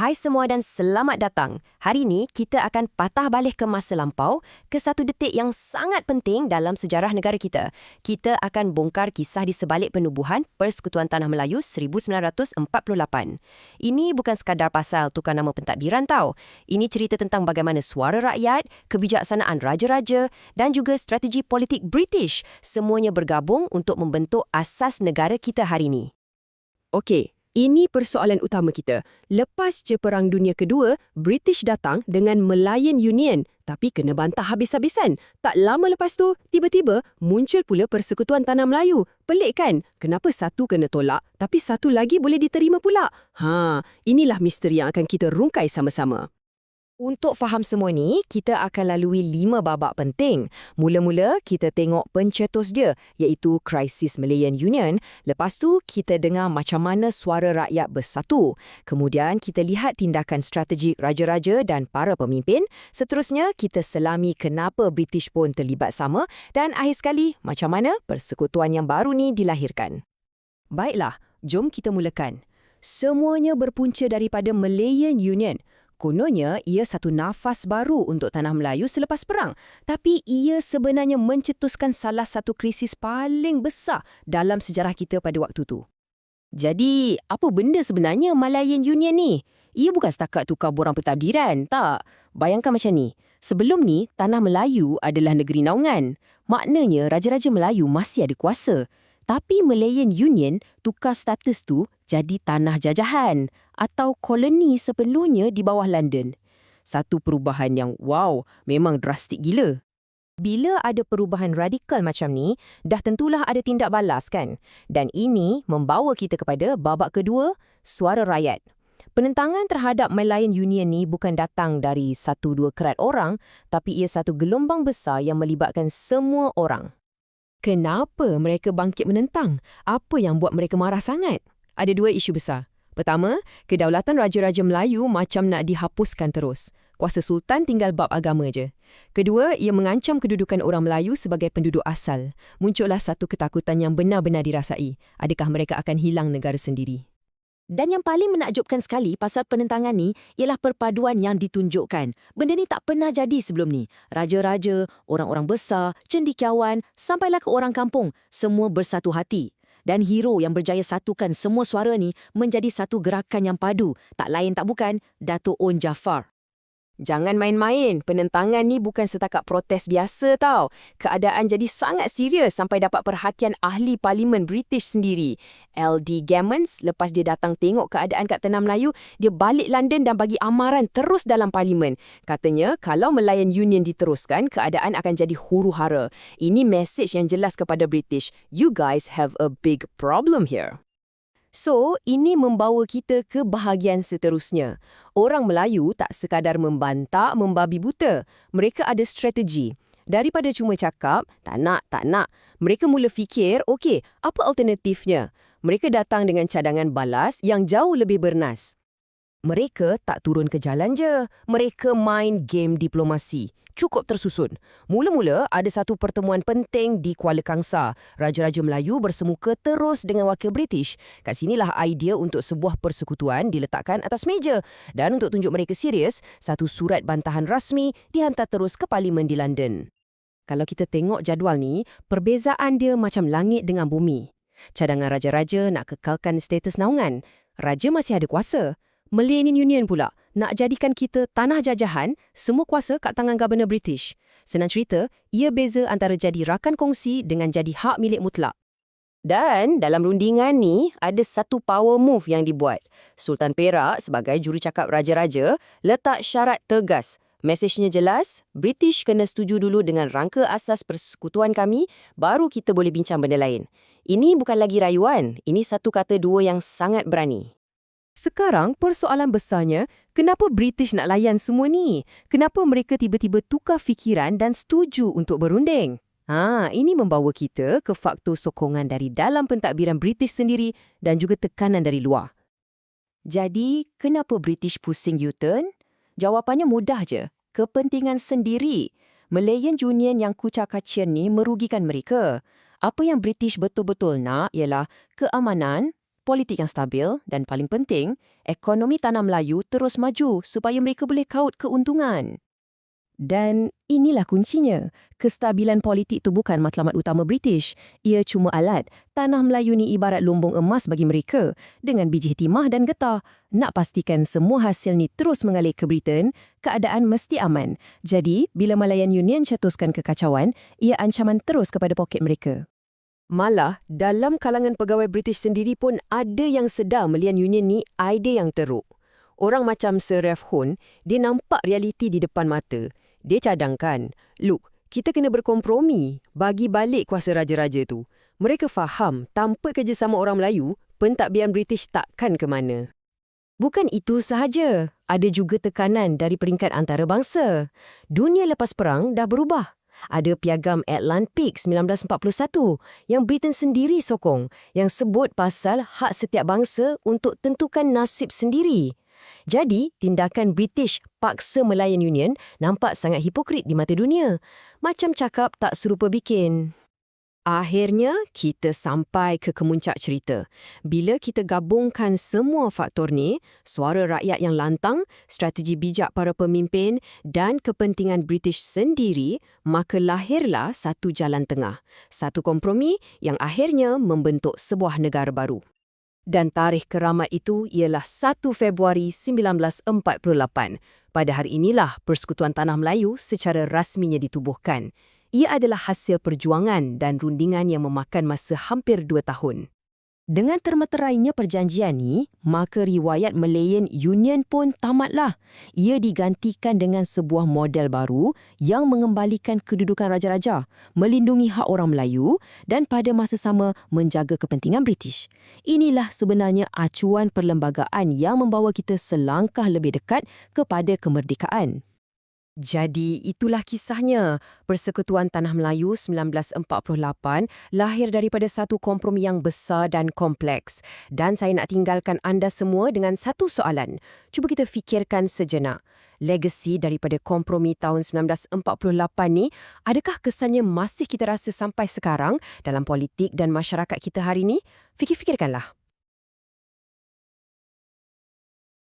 Hai semua dan selamat datang. Hari ini kita akan patah balik ke masa lampau ke satu detik yang sangat penting dalam sejarah negara kita. Kita akan bongkar kisah di sebalik penubuhan Persekutuan Tanah Melayu 1948. Ini bukan sekadar pasal tukar nama pentadbiran tau. Ini cerita tentang bagaimana suara rakyat, kebijaksanaan raja-raja dan juga strategi politik British semuanya bergabung untuk membentuk asas negara kita hari ini. Okey, ini persoalan utama kita. Lepas je Perang Dunia Kedua, British datang dengan Melayan Union tapi kena bantah habis-habisan. Tak lama lepas tu, tiba-tiba muncul pula Persekutuan Tanah Melayu. Pelik kan? Kenapa satu kena tolak tapi satu lagi boleh diterima pula? Ha, inilah misteri yang akan kita rungkai sama-sama. Untuk faham semua ni, kita akan lalui lima babak penting. Mula-mula, kita tengok pencetus dia, iaitu krisis Malayan Union. Lepas tu, kita dengar macam mana suara rakyat bersatu. Kemudian, kita lihat tindakan strategik raja-raja dan para pemimpin. Seterusnya, kita selami kenapa British pun terlibat sama. Dan akhir sekali, macam mana persekutuan yang baru ni dilahirkan. Baiklah, jom kita mulakan. Semuanya berpunca daripada Malayan Union – Kononnya, ia satu nafas baru untuk Tanah Melayu selepas perang. Tapi ia sebenarnya mencetuskan salah satu krisis paling besar dalam sejarah kita pada waktu tu. Jadi, apa benda sebenarnya Malayan Union ni? Ia bukan setakat tukar borang pentadbiran, tak. Bayangkan macam ni. Sebelum ni, Tanah Melayu adalah negeri naungan. Maknanya, Raja-Raja Melayu masih ada kuasa. Tapi Malayan Union tukar status tu jadi tanah jajahan atau koloni sepenuhnya di bawah London. Satu perubahan yang wow, memang drastik gila. Bila ada perubahan radikal macam ni, dah tentulah ada tindak balas kan? Dan ini membawa kita kepada babak kedua, suara rakyat. Penentangan terhadap Malayan Union ni bukan datang dari satu dua kerat orang, tapi ia satu gelombang besar yang melibatkan semua orang. Kenapa mereka bangkit menentang? Apa yang buat mereka marah sangat? Ada dua isu besar. Pertama, kedaulatan Raja-Raja Melayu macam nak dihapuskan terus. Kuasa Sultan tinggal bab agama je. Kedua, ia mengancam kedudukan orang Melayu sebagai penduduk asal. Muncullah satu ketakutan yang benar-benar dirasai. Adakah mereka akan hilang negara sendiri? Dan yang paling menakjubkan sekali pasal penentangan ni ialah perpaduan yang ditunjukkan. Benda ni tak pernah jadi sebelum ni. Raja-raja, orang-orang besar, cendikiawan, sampailah ke orang kampung, semua bersatu hati. Dan hero yang berjaya satukan semua suara ni menjadi satu gerakan yang padu. Tak lain tak bukan, Dato' On Jafar. Jangan main-main, penentangan ni bukan setakat protes biasa tau. Keadaan jadi sangat serius sampai dapat perhatian ahli parlimen British sendiri. LD Gammons, lepas dia datang tengok keadaan kat Tanah Melayu, dia balik London dan bagi amaran terus dalam parlimen. Katanya, kalau Melayan Union diteruskan, keadaan akan jadi huru-hara. Ini message yang jelas kepada British. You guys have a big problem here. So, ini membawa kita ke bahagian seterusnya. Orang Melayu tak sekadar membantah, membabi buta. Mereka ada strategi. Daripada cuma cakap, tak nak, tak nak. Mereka mula fikir, okey, apa alternatifnya? Mereka datang dengan cadangan balas yang jauh lebih bernas. Mereka tak turun ke jalan je. Mereka main game diplomasi. Cukup tersusun. Mula-mula ada satu pertemuan penting di Kuala Kangsa. Raja-Raja Melayu bersemuka terus dengan wakil British. Kat sinilah idea untuk sebuah persekutuan diletakkan atas meja. Dan untuk tunjuk mereka serius, satu surat bantahan rasmi dihantar terus ke Parlimen di London. Kalau kita tengok jadual ni, perbezaan dia macam langit dengan bumi. Cadangan raja-raja nak kekalkan status naungan. Raja masih ada kuasa. Millennium Union pula nak jadikan kita tanah jajahan, semua kuasa kat tangan Governor British. Senang cerita, ia beza antara jadi rakan kongsi dengan jadi hak milik mutlak. Dan dalam rundingan ni, ada satu power move yang dibuat. Sultan Perak sebagai jurucakap Raja-Raja letak syarat tegas. Mesejnya jelas, British kena setuju dulu dengan rangka asas persekutuan kami, baru kita boleh bincang benda lain. Ini bukan lagi rayuan, ini satu kata dua yang sangat berani. Sekarang persoalan besarnya, kenapa British nak layan semua ni? Kenapa mereka tiba-tiba tukar fikiran dan setuju untuk berunding? Ha, ini membawa kita ke faktor sokongan dari dalam pentadbiran British sendiri dan juga tekanan dari luar. Jadi, kenapa British pusing U-turn? Jawapannya mudah je. Kepentingan sendiri. Malayan Union yang kucak-kacir ni merugikan mereka. Apa yang British betul-betul nak ialah keamanan, politik yang stabil dan paling penting, ekonomi tanah Melayu terus maju supaya mereka boleh kaut keuntungan. Dan inilah kuncinya. Kestabilan politik itu bukan matlamat utama British. Ia cuma alat. Tanah Melayu ni ibarat lumbung emas bagi mereka. Dengan biji timah dan getah. Nak pastikan semua hasil ni terus mengalir ke Britain, keadaan mesti aman. Jadi, bila Malayan Union cetuskan kekacauan, ia ancaman terus kepada poket mereka. Malah, dalam kalangan pegawai British sendiri pun ada yang sedar Malayan Union ni idea yang teruk. Orang macam Sir Ralph Hun, dia nampak realiti di depan mata. Dia cadangkan, look, kita kena berkompromi bagi balik kuasa raja-raja tu. Mereka faham tanpa kerjasama orang Melayu, pentadbiran British takkan ke mana. Bukan itu sahaja, ada juga tekanan dari peringkat antarabangsa. Dunia lepas perang dah berubah. Ada piagam Atlantic 1941 yang Britain sendiri sokong yang sebut pasal hak setiap bangsa untuk tentukan nasib sendiri. Jadi, tindakan British paksa Malayan Union nampak sangat hipokrit di mata dunia. Macam cakap tak serupa bikin. Akhirnya, kita sampai ke kemuncak cerita. Bila kita gabungkan semua faktor ni, suara rakyat yang lantang, strategi bijak para pemimpin dan kepentingan British sendiri, maka lahirlah satu jalan tengah. Satu kompromi yang akhirnya membentuk sebuah negara baru dan tarikh keramat itu ialah 1 Februari 1948. Pada hari inilah Persekutuan Tanah Melayu secara rasminya ditubuhkan. Ia adalah hasil perjuangan dan rundingan yang memakan masa hampir dua tahun. Dengan termeterainya perjanjian ni, maka riwayat Malayan Union pun tamatlah. Ia digantikan dengan sebuah model baru yang mengembalikan kedudukan raja-raja, melindungi hak orang Melayu dan pada masa sama menjaga kepentingan British. Inilah sebenarnya acuan perlembagaan yang membawa kita selangkah lebih dekat kepada kemerdekaan. Jadi itulah kisahnya. Persekutuan Tanah Melayu 1948 lahir daripada satu kompromi yang besar dan kompleks. Dan saya nak tinggalkan anda semua dengan satu soalan. Cuba kita fikirkan sejenak. Legasi daripada kompromi tahun 1948 ni, adakah kesannya masih kita rasa sampai sekarang dalam politik dan masyarakat kita hari ini? Fikir-fikirkanlah.